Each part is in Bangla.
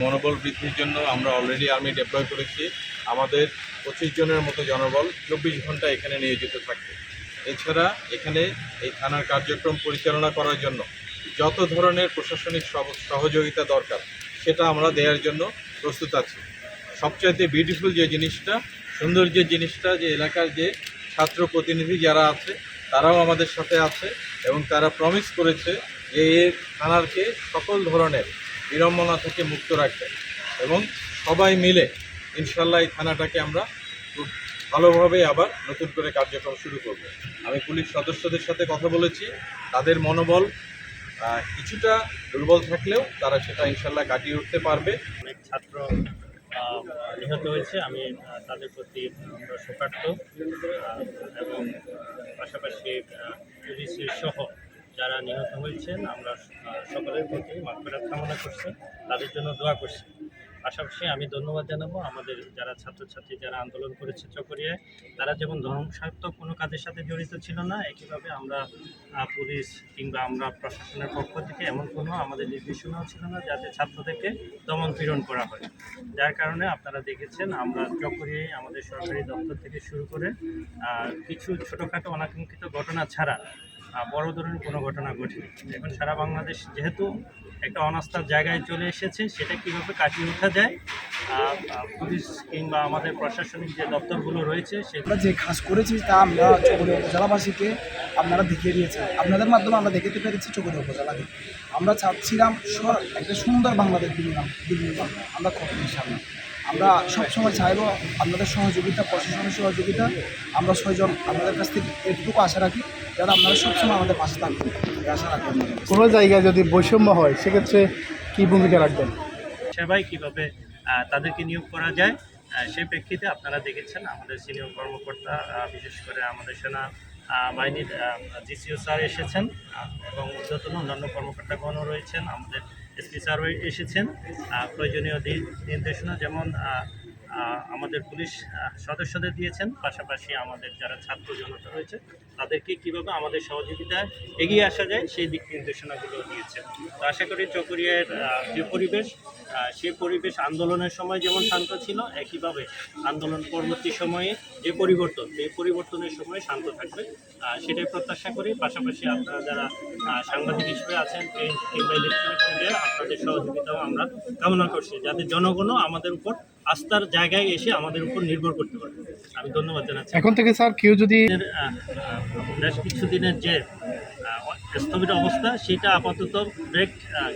মনোবল বৃদ্ধির জন্য আমরা অলরেডি আর্মি ডেপ্লয় করেছি। আমাদের পঁচিশ জনের মতো জনবল, চব্বিশ ঘণ্টা এখানে নিয়োজিত থাকবে। এছাড়া এখানে এই থানার কার্যক্রম পরিচালনা করার জন্য যত ধরনের প্রশাসনিক সহ- সহযোগিতা দরকার, সেটা আমরা দেওয়ার জন্য প্রস্তুত আছি। সবচাইতে বিউটিফুল যে জিনিসটা সুন্দর যে জিনিসটা, যে এলাকার যে ছাত্র প্রতিনিধি যারা আছে, তারাও আমাদের সাথে আছে এবং তারা প্রমিস করেছে যে এর থানারকে সকল ধরনের বিড়ম্বনা থেকে মুক্ত রাখবে। এবং সবাই মিলে ইনশাল্লাহ এই থানাটাকে আমরা খুব ভালোভাবে আবার নতুন করে কার্যক্রম শুরু করব। আমি পুলিশ সদস্যদের সাথে কথা বলেছি তাদের মনোবল কিছুটা দুর্বল থাকলেও তারা সেটা ইনশাল্লাহ কাটিয়ে উঠতে পারবে। অনেক ছাত্র নিহত হয়েছে আমি তাদের প্রতি আমরা শোকার্ত আহ, এবং পাশাপাশি পুলিশের সহ যারা নিহত হয়েছেন, আমরা সকলের প্রতি মাফেরাত কামনা করছি। তাদের জন্য দোয়া করছি। পাশাপাশি আমি ধন্যবাদ জানাব আমাদের যারা ছাত্রছাত্রী যারা আন্দোলন করেছে চকরিয়ায়, তারা যেমন ধ্বংসাত্মক কোনো কাজের সাথে জড়িত ছিল না, একইভাবে আমরা পুলিশ কিংবা আমরা প্রশাসনের পক্ষ থেকে এমন কোনো আমাদের নির্দেশনাও ছিল না যাতে ছাত্রদেরকে দমন পীড়ন করা হয়। যার কারণে আপনারা দেখেছেন, আমরা চকরিয়ায় আমাদের সরকারি দপ্তর থেকে শুরু করে কিছু ছোটোখাটো অনাকাঙ্ক্ষিত ঘটনা ছাড়া বড় ধরনের কোনো ঘটনা ঘটেনি। এখন সারা বাংলাদেশ যেহেতু একটা অনাস্থার জায়গায় চলে এসেছে, সেটা কীভাবে কাটিয়ে ওঠা যায় পুলিশ কিংবা আমাদের প্রশাসনিক যে দপ্তরগুলো রয়েছে, সেগুলো যে কাজ করেছি তা আমরা চকরিয়া উপজেলাবাসীকে আপনারা দেখিয়ে দিয়েছেন। আপনাদের মাধ্যমে আমরা দেখাতে পেরেছি চকরিয়া উপজেলাকে। আমরা চাচ্ছিলাম একটা সুন্দর বাংলাদেশ বিনির্মাণ আমরা করব ইনশাল্লাহ আমরা সবসময় চাইব আপনাদের সহযোগিতা প্রশাসনের সহযোগিতা। আমরা ছয়জন আপনাদের কাছ থেকে এটুকু আশা রাখি যারা আপনারা সবসময় আমাদের পাশে থাকবেন। আশা রাখি আপনাদের কাছে। কোনো জায়গায় যদি বৈষম্য হয় সেক্ষেত্রে কী ভূমিকা রাখবেন? সেবায় কীভাবে তাদেরকে নিয়োগ করা যায় সেই প্রেক্ষিতে আপনারা দেখেছেন আমাদের সিনিয়র কর্মকর্তা বিশেষ করে আমাদের সেনা বাহিনীর জিসিও স্যার এসেছেন এবং ঊর্ধ্বতন অন্যান্য কর্মকর্তাগণও রয়েছেন। আমাদের এসপি স্যারও এসেছেন প্রয়োজনীয় নির্দেশনা যেমন আমাদের পুলিশ সদস্যদের দিয়েছেন, পাশাপাশি আমাদের যারা ছাত্র জনতা রয়েছে, তাদেরকে কীভাবে আমাদের সহযোগিতায় এগিয়ে আসা যায়, সেই দিক নির্দেশনাগুলো দিয়েছেন। তো আশা করি চকরিয়ার যে পরিবেশ সেই পরিবেশ আন্দোলনের সময় যেমন শান্ত ছিল, একইভাবে আন্দোলন পরবর্তী সময়ে যে পরিবর্তন সেই পরিবর্তনের সময় শান্ত থাকবে সেটাই প্রত্যাশা করি। পাশাপাশি আপনারা যারা সাংবাদিক হিসেবে আছেন কিংবা ইলেকট্রনিক মিডিয়া আপনাদের সহযোগিতাও আমরা কামনা করছি যাতে জনগণও আমাদের উপর আস্থার জায়গায় এসে আমাদের উপর নির্ভর করতে পারে। আমি ধন্যবাদ জানাচ্ছি। এখন থেকে স্যার কেউ যদি বেশ কিছুদিনের যে স্থবির অবস্থা সেটা আপাতত ব্রেক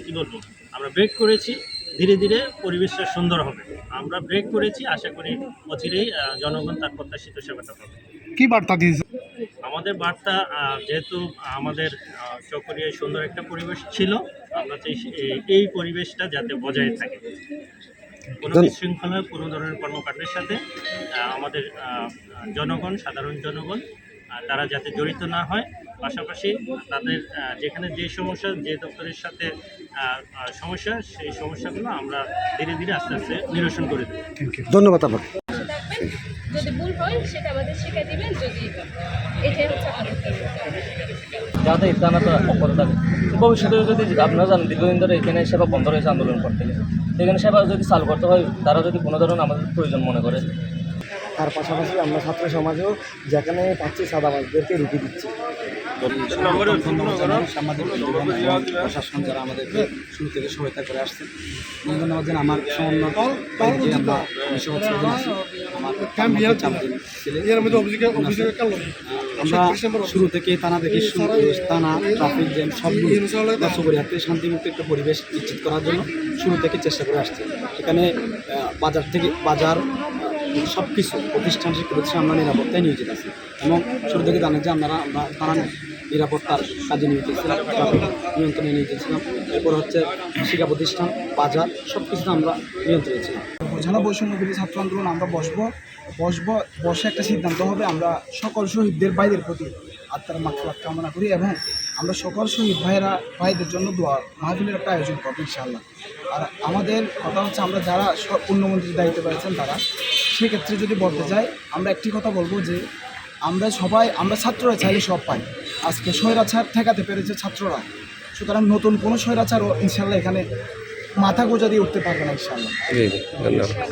কি বলব? আমরা ব্রেক করেছি ধীরে ধীরে পরিবেশটা সুন্দর হবে। আমরা ব্রেক করেছি আশা করি অচিরেই জনগণ তার প্রত্যাশিত সেবাটা পাবে। কী বার্তা দিয়েছে? আমাদের বার্তা যেহেতু আমাদের আহ, চকরিয়ায় সুন্দর একটা পরিবেশ ছিল আমরা চাই এই- এই পরিবেশটা যাতে বজায় থাকে। কোনো বিশৃঙ্খলা কোনো ধরনের কর্মকাণ্ডের সাথে আমাদের জনগণ সাধারণ জনগণ তারা যাতে জড়িত না হয়। পাশাপাশি তাদের যেখানে যে সমস্যা যে দপ্তরের সাথে সমস্যা সেই সমস্যাগুলো আমরা ধীরে ধীরে আস্তে আস্তে নিরসন করে দেবো। ধন্যবাদ আপনার থাকবেন যদি ভুল হয়, সেটা আমাদের দিবেন, যদি এটাই হচ্ছে আমাদের যাতে ইফতানা ভবিষ্যতে যদি আপনারা জানেন, দীর্ঘদিন ধরে এখানে সেবা বন্ধ রয়েছে আন্দোলন করতে গেলে। এখানে সেবা যদি চালু করতে হয়, তারা যদি কোনো ধরনের আমাদের প্রয়োজন মনে করে তার পাশাপাশি আমরা ছাত্র সমাজেও যেখানে পাচ্ছি সাদাবাজদেরকে রুখে দিচ্ছি। প্রশাসন যারা আমাদেরকে শুরু থেকে সহায়তা করে আসছেন এবং ধন্যবাদ জানাই আমার সমন্বয় আমরা আছি শুরু থেকে থানা থেকে শুরু থানা ট্রাফিক জ্যাম সবগুলো দর্শকরিয়াতে শান্তিমুক্ত একটা পরিবেশ নিশ্চিত করার জন্য শুরু থেকে চেষ্টা করে আসছে। এখানে বাজার থেকে বাজার সব কিছু প্রতিষ্ঠান শিক্ষা আমরা নিরাপত্তায় নিয়োজিত আছি এবং শুরু থেকে জানেন যে আমরা আমরা তারা নিরাপত্তার কাজে নিয়োজিত ছিলাম নিয়ন্ত্রণে নিয়োজিত ছিলাম এরপর হচ্ছে শিক্ষা প্রতিষ্ঠান, বাজার সব কিছুতে আমরা নিয়ন্ত্রণে ছিলাম। বোঝানো বৈষম্য বিরোধী ছাত্র আন্দোলন আমরা বসবো বসবো, বসে একটা সিদ্ধান্ত হবে, আমরা সকল শহীদদের বাইরের প্রতি আত্মার মাকফাত কামনা করি এবং আমরা সকল শহীদ ভাইয়েরা, ভাইদের জন্য দোয়া, মাহফিলের একটা আয়োজন করব ইনশাআল্লাহ। আর আমাদের কথা হচ্ছে আমরা যারা পূর্ণমন্ত্রীর দায়িত্ব পেয়েছেন তারা, সেক্ষেত্রে যদি বলতে চাই আমরা একটি কথা বলব যে আমরা সবাই, আমরা ছাত্ররা চাইলে সব পাই। আজকে স্বৈরাচার ঠেকাতে পেরেছে ছাত্ররা। সুতরাং নতুন কোনো স্বৈরাচারও ইনশাল্লাহ এখানে মাথা গোজা দিয়ে উঠতে পারবে না ইনশাল্লাহ ধন্যবাদ।